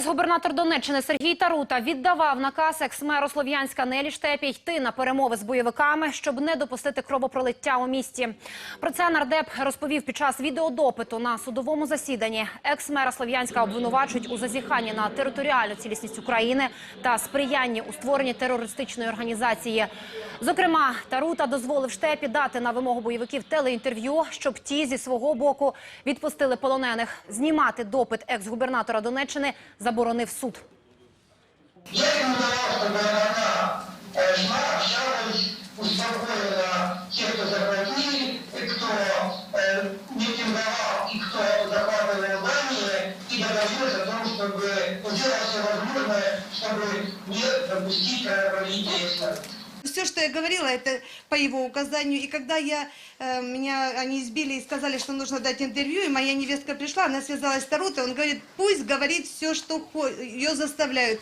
Екс-губернатор Донеччини Сергій Тарута віддавав наказ екс-меру Слов'янська Нелі Штепі йти на перемови з бойовиками, щоб не допустити кровопролиття у місті. Про це нардеп розповів під час відеодопиту на судовому засіданні. Екс-мера Слов'янська обвинувачують у зазіханні на територіальну цілісність України та сприянні у створенні терористичної організації. Зокрема, Тарута дозволив Штепі дати на вимогу бойовиків телеінтерв'ю, щоб ті зі свого боку відпустили полонених. Знімати допит екс-губернатора Донеччини заборонив суд. Я рекомендовал, чтобы она э, шла, общалась, успокоила тех, кто захватили, и кто э, митинговал и кто захватывал здание, и договорилась о том, чтобы сделать все возможное, чтобы не допустить кровопролития. Все, что я говорила, это по его указанию. И когда я, э, меня они избили и сказали, что нужно дать интервью, и моя невестка пришла, она связалась с Тарутой, он говорит, пусть говорит все, что ее заставляют.